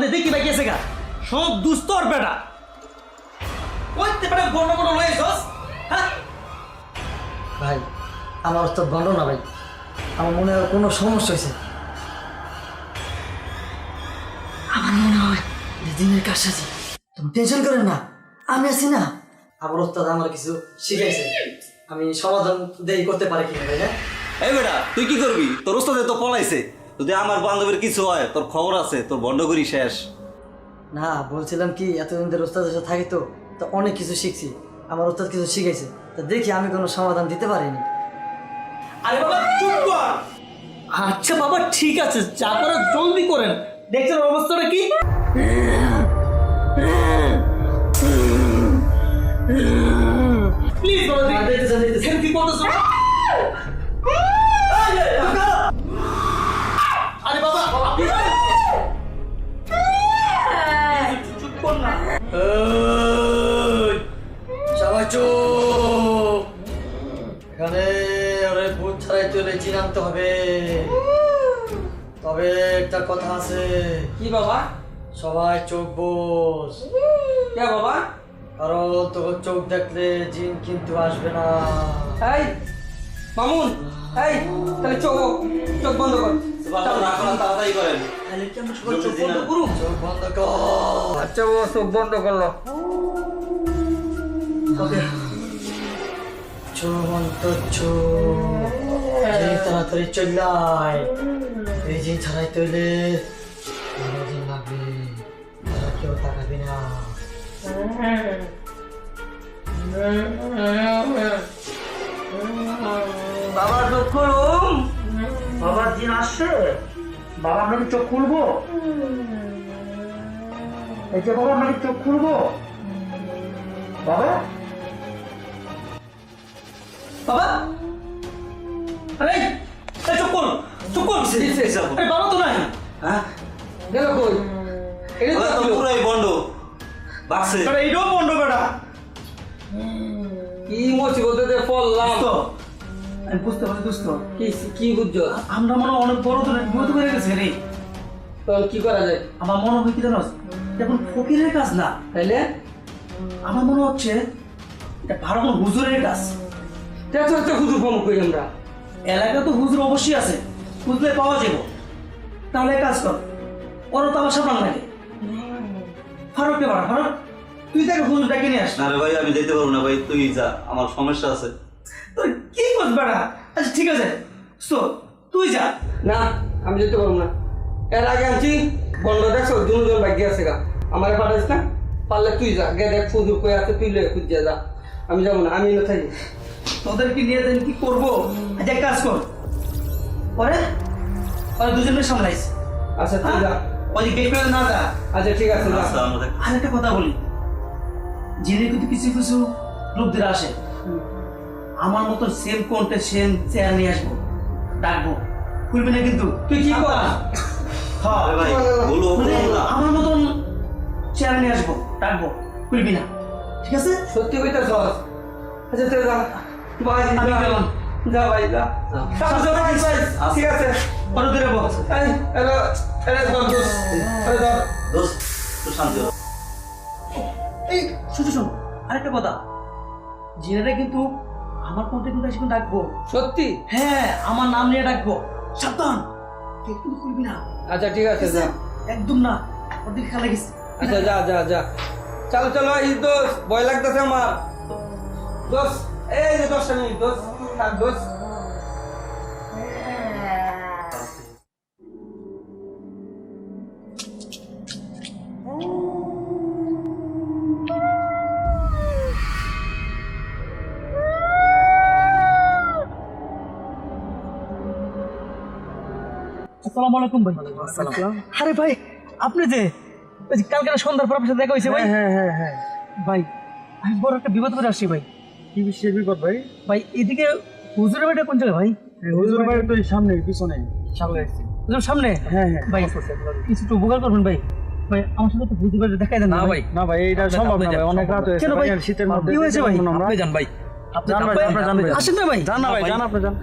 কই দেখি ভাই কেসে গা। সব দুস্তর বেটা। কইতে বেটা বড় বড় লয়ে যাস হ্যাঁ? ভাই আমার তো গন্ড না ভাই। আমার মনে হয় কোনো সমস্যা হয়েছে। আমার মনে হয় যে দিনের কাজ আছে তুমি টেনশন করেন না আমি আছি না। আমার ওস্তাদ আমার কিছু শিখাইছে। আমি সমাধান দেই করতে পারি কিনা ভাই হ্যাঁ? এই বেটা তুই কি করবি? তোর ওস্তাদে তো পলাইছে। যদি আমার বান্ধবীর কিছু হয় তোর খবর আছে তোর বন্ধ করি শেষ। না বলছিলাম কি এতদিন ধরে ওস্তাদের সাথে থাকি তো তো অনেক কিছু শিখছি। আমার ওস্তাদ কিছু শিখাইছে তা দেখি আমি কোনো সমাধান দিতে পারিনি। আরে বাবা চুপ কর! আচ্ছা বাবা ঠিক আছে যা করে জলদি করেন। দেখছেন অবস্থাটা কি? প্লিজ বাবা হ্যাঁ। এখানে কি করতেছো ছাড়াই চলে হবে। তবে একটা কথা আছে। কি বাবা? সবাই চোখ বোস। কে বাবা? কারণ তোর চোখ দেখলে জিন কিন্তু আসবে না। এই মামুন এই তাহলে চোখ চোখ বন্ধ কর। তাড়াতাড়ি করেন। তাহলে কি আমরা সবাই জলদি চোখ বন্ধ দিন। করুন চোখ বন্ধ কর। আচ্ছা চোখ বন্ধ করল। চোখ বন্ধ চোখ জিন তাড়াতাড়ি চল্লাই এই জিন ছাড়াই তৈলে দিন লাগবে কেউ তাকাবি না বাবা চোখ খুলুম বাবার দিন আসছে বাবা আপনাকে চোখ খুলবো এই যে বাবা আপনাকে চোখ খুলবো বাবা বাবা আরে এই চোখ খুল চোখ খুল আরে বাবা তো নাই। হ্যাঁ? গেল কই? এটা তো পুরাই বন্ধ। বাক্সে। আরে এইটাও বন্ধ বেটা। কি মুসিবতে পড়লাম। তো আমি বুঝতে পারি দোস্ত কি কি বুঝছ? আমরা মনে হয় অনেক বড় ধরনের বিপদ করে গেছে রে। তখন কি করা যায়? আমার মনে হয় কি জানোস? এখন ফকিরের কাজ না। তাইলে? আমার মনে হচ্ছে এটা ভালো হুজুরের কাজ। দেখো তো হুজুর ফোন করি আমরা। এলাকা তো হুজুর অবশ্যই আছে। খুঁজলে পাওয়া যাব। তাহলে কাজ কর ওরা তো আমার সামনে লাগে। ফারুককে বাড়া ফারুক তুই তাকে হুজুর ডেকে নিয়ে আস। না রে ভাই আমি যেতে পারব না ভাই তুই যা আমার সমস্যা আছে। তুই কি করছ বেড়া আচ্ছা ঠিক আছে সো তুই যা। না আমি যেতে পারব না। এর আগে আনছি বন্ধ দেখছ দুজন বাকি আছে গা। আমার পাঠাইস না পারলে তুই যা গে দেখ ফুজুর কয়ে আছে তুই লয়ে খুঁজে যা। আমি যাব না আমি না থাকি। তোদেরকে নিয়ে দেন কি করব? আচ্ছা এক কাজ কর। পরে? ওরা দুজনের সামলাইস। আচ্ছা তুই যা ওই গেট করে না যা। আচ্ছা ঠিক আছে যা। আচ্ছা আর একটা কথা বলি। জেনে কিন্তু কিছু কিছু লোকদের আসে আমার মতো সেম কোনটা সেম চেয়ার নিয়ে আসব। ডাকবো। খুলবি না কিন্তু। তুই কি কর? হ্যাঁ আরে ভাই বলো। মানে আমার মতন চেয়ার নিয়ে আসব ডাকবো। খুলবি না। ঠিক আছে? সত্যি কইতাছ আচ্ছা তুই যা। ভাই আমি গেলাম। যা ভাই যা। ঠিক আছে। দোস্ত শান্তি এই শুধু শোন আরেকটা কথা। জিনেরা কিন্তু আমার কোনটা কিন্তু এসে ডাকবো। সত্যি? হ্যাঁ আমার নাম নিয়ে ডাকবো। সাবধান। কেউ কিন্তু খুলবি না। আচ্ছা ঠিক আছে যা। একদম না। ওদিকে খেলা গেছে। আচ্ছা যা যা যা। চলো চলো এই দোষ ভয় লাগতেছে আমার। দোষ এই যে দশটা মিনিট দোষ থাক দোষ আসসালামু আলাইকুম ভাই। আরে ভাই আপনি যে কালকে সন্ধ্যার পর আপনার সাথে দেখা হয়েছে ভাই? হ্যাঁ হ্যাঁ হ্যাঁ। ভাই আমি বড় একটা বিপদ করে আসছি ভাই। কি বিশ্বের বিপদ ভাই? ভাই এদিকে হুজুরের বাড়িটা কোন জায়গায় ভাই? হুজুর বাড়ি তো সামনে পিছনে। সামনে আসছে সামনে? হ্যাঁ হ্যাঁ। ভাই কিছু একটু উপকার করবেন ভাই। ভাই আমার সাথে তো হুজুর বাড়িটা দেখাই দেন না ভাই। না ভাই এটা সম্ভব না ভাই অনেক রাত হয়েছে শীতের মধ্যে। কি হয়েছে ভাই? আপনি যান ভাই। আপনি জান ভাই। আসেন না ভাই। জান না ভাই জান আপনি যান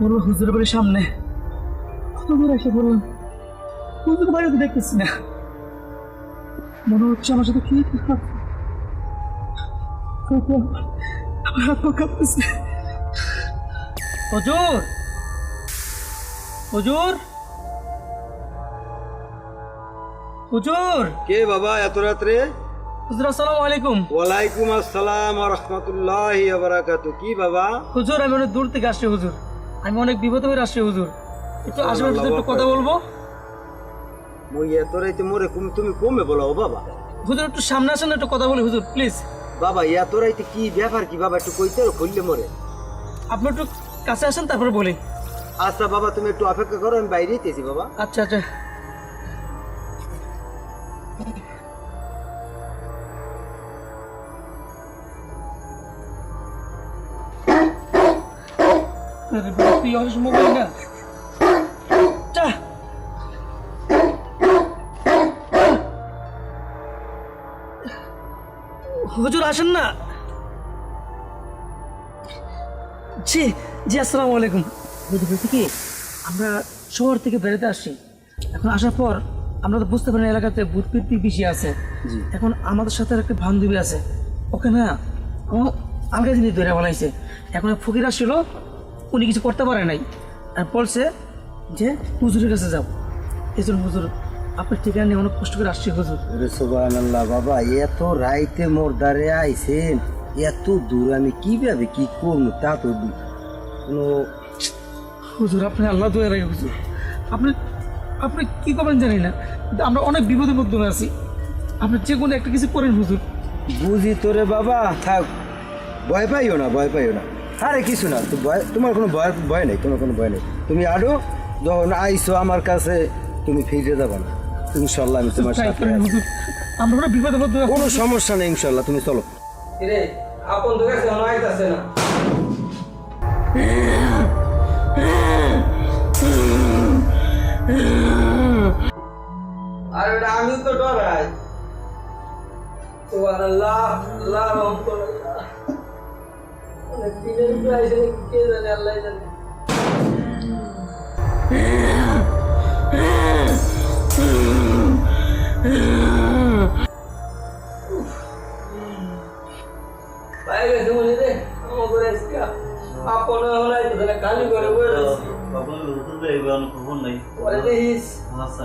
বলল হুজুরের বাড়ির সামনে। কত দূর এসে বললাম হুজুর বাড়ি তো দেখতেছি না। মনে হচ্ছে আমার সাথে কি কি কাঁপতেছে। হুজুর! হুজুর! হুজুর! বাবা এত রাত্রে? হুজুর আসসালামু আলাইকুম। ওয়ালাইকুম আসসালাম রহমতুল্লাহ বারাকাতু কি বাবা? হুজুর আমি অনেক দূর থেকে আসছি হুজুর। আমি অনেক বিপদ হয়ে আসছি হুজুর। একটু আসবেন একটু কথা বলব? মই এত রাইতে মরে কুম- তুমি কমে বলো বাবা। হুজুর একটু সামনে আসেন একটু কথা বলি হুজুর প্লিজ। বাবা এত রাইতে কি ব্যাপার কি বাবা একটু কইতে খুললে মরে। আপনি একটু কাছে আসেন তারপরে বলি। আচ্ছা বাবা তুমি একটু অপেক্ষা করো আমি বাইরে যেতেছি বাবা। আচ্ছা আচ্ছা। না হুজুর আসেন না জি জি আসসালামু আলাইকুম বুঝতে পেরেছি কি আমরা শহর থেকে বেড়াতে আসছি। এখন আসার পর আমরা তো বুঝতে পারি এলাকাতে ভূত পিত্তি বেশি আছে। এখন আমাদের সাথে একটা বান্ধবী আছে। ওকে না ও আলগা জিনিস ধরে বানাইছে এখন ফকির আসছিল উনি কিছু করতে পারে নাই। আর বলছে যে হুজুরের কাছে যাও। এই জন্য হুজুর আপনার ঠিকানা নিয়ে অনেক কষ্ট করে আসছি হুজুর। সুবহানাল্লাহ বাবা এত রাইতে মোর দ্বারে আইছেন এত দূর আমি কীভাবে কি করব তা তো কোনো হুজুর আপনি আল্লাহ দোয়া রাখে হুজুর। আপনি আপনি কি করবেন জানি না। কিন্তু আমরা অনেক বিপদের মধ্যে আছি। আপনি যে কোনো একটা কিছু করেন হুজুর। বুঝি তোরে বাবা থাক। ভয় পাইও না ভয় পাইও না। আরে কিছু না তো ভয় তোমার কোনো ভয় ভয় নেই তোমার কোনো ভয় নেই। তুমি আরও যখন আইসো আমার কাছে তুমি ফিরে যাবে না। ইনশাল্লাহ আমি তোমার সাথে আমরা মধ্যে কোনো সমস্যা নেই ইনশাল্লাহ তুমি চলো। রে আপন তো অনেক আইতাছে না। আরে আমি তো ডরাই। সুবহানাল্লাহ আল্লাহ আল্লাহ আপন হলে আইতাছে না খালি করে রয়েছে বাবা ভাই এবার খবর নাই পরে দেখিস আচ্ছা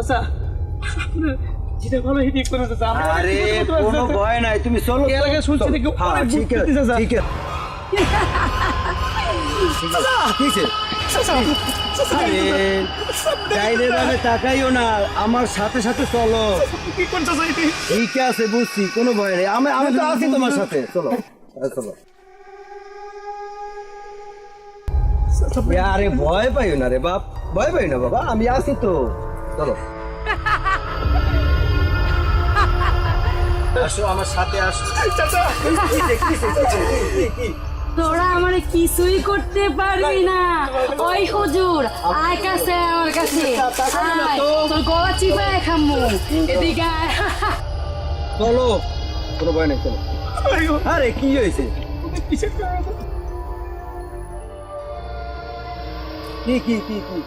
আচ্ছা যেটা ভালো হিটি করে দিতে আরে কোনো ভয় নাই তুমি চলো এই এলাকায় শুনছি নাকি হ্যাঁ অনেক ঠিক আছে ঠিক আছে। তাকাইও না আমার সাথে সাথে চলো। ঠিক আছে বুঝছি কোনো ভয় নেই। আমি আমি তো আছি তোমার সাথে। চলো। চলো। আরে ভয় পাইও না রে বাপ ভয় পাইও না বাবা আমি আছি তো চলো আসো আমার সাথে আসো? তোরা আমার কিছুই করতে পারবি না ওই হুজুর আয় কাছে আমার কাছে আয়, তোর গলা চিপায় খামু এদিকে চলো কোনো ভয় নেই চলো আরে কি হয়েছে কি কি কি কি?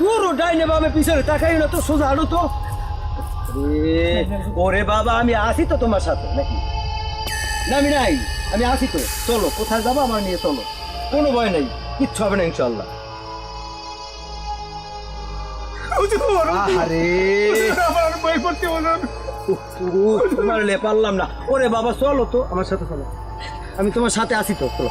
তোর ডাইনে বামে পিছনে তাকাই না তো সোজা আলো তো। এ, ওরে বাবা আমি আসি তো তোমার সাথে নাকি? না আমি নাই আমি আসি তো। চলো কোথায় যাব আমার নিয়ে চলো। কোনো ভয় নেই কিচ্ছু হবে না ইনশাল্লাহ আরে ভয় করতে হুজুর। উহ, তোমার লে পারলাম না। ওরে বাবা চলো তো আমার সাথে চলো। আমি তোমার সাথে আসি তো চলো।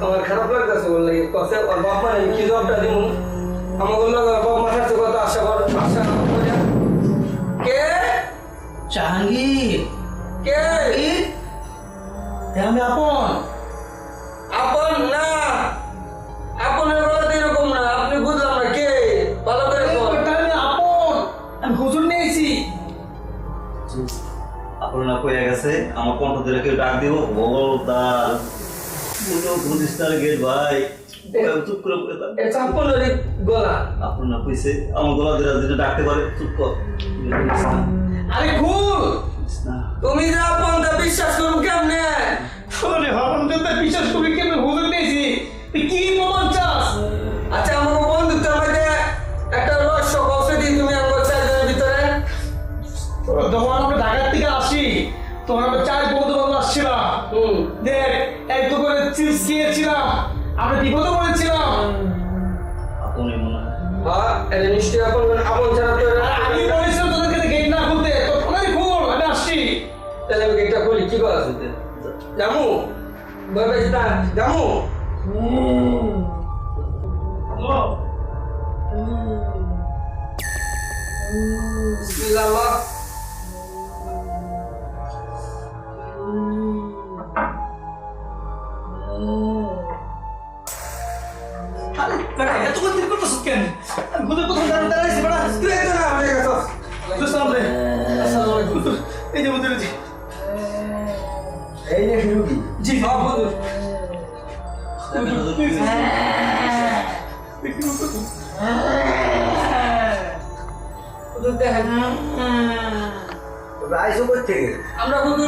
Oh, kenapa kita sebelah itu? Kau siapa? Bapak yang kita berada di mana? কণ্ঠ ডাক দিব ও দা বলো প্রতিষ্ঠার গেট ভাই? চুপ করে বলে। এটা আপনের গলা। আপনারা কইছে আমার গলা ধরে যেটা ডাকতে পারে চুপ কর। আরে ভুল! তুমি যে আপন তা বিশ্বাস করুন কেমনে? আরে হরম দেবতা বিশ্বাস করি কেমন? হুজুর নিয়েছি। তুই কি প্রমাণ চাস? আচ্ছা আমাকে বন্ধুত্বের মধ্যে একটা রহস্য কষে দিই তুমি আমার চারজনের ভিতরে। যখন আমরা ঢাকার থেকে আসি। তখন আমরা চার বন্ধু আসছিলাম। দেখ এক দোকানে চিপস খেয়েছিলাম। আমরা বিপদে পড়েছিলাম। আপনি মনে হয় হ্যাঁ এটা নিশ্চয়ই আপন আপন ছাড়া তো আমি বলেছিলাম তোদেরকে গেট না খুলতে। তো তোদের খুল আমি আসছি। তাহলে আমি গেটটা খুলি কি করা আছে জামু বলবে যেটা জামু। বিসমিল্লাহ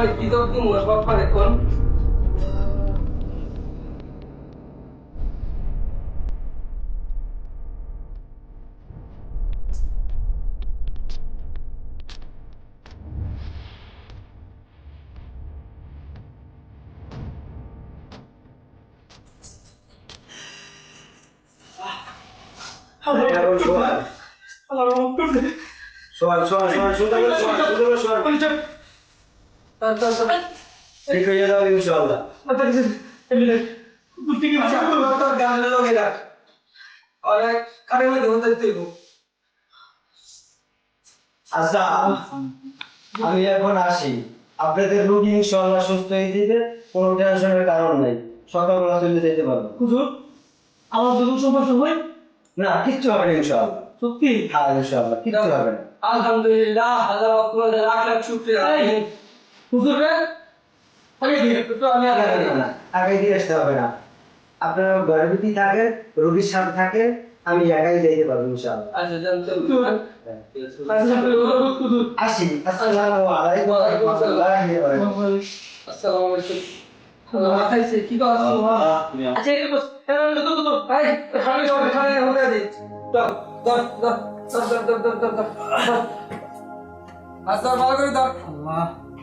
Mali kizo ki muna pa pare kon. সোয়াল সোয়াল সোয়াল সোয়াল সোয়াল সোয়াল সোয়াল ঠিক হয়ে যাবে ইনশাআল্লাহ আচ্ছা আমি এখন আসি আপনাদের রোগী ইনশাআল্লাহ সুস্থ হয়ে যেতে কোনো টেনশনের কারণ নেই সকালবেলা চলে যেতে পারব হুজুর আমার দুটো সমস্যা হয় না কিচ্ছু হবে না ইনশাআল্লাহ সত্যি হ্যাঁ ইনশাআল্লাহ কিচ্ছু হবে না আলহামদুলিল্লাহ আল্লাহ লাখ লাখ শুকরিয়া হুজুর আগে দিয়ে একটু আমি আগে দিয়ে। আসতে হবে না। আপনার ঘরের ভিতরেই থাকে রোগীর সাথে থাকে আমি একাই যেতে পারব ইনশাআল্লাহ। আচ্ছা জানতে আসি। আসসালামু আলাইকুম ওয়া রাহমাতুল্লাহি ওয়া বারাকাতুহু। আসসালামু আলাইকুম। আল্লাহ।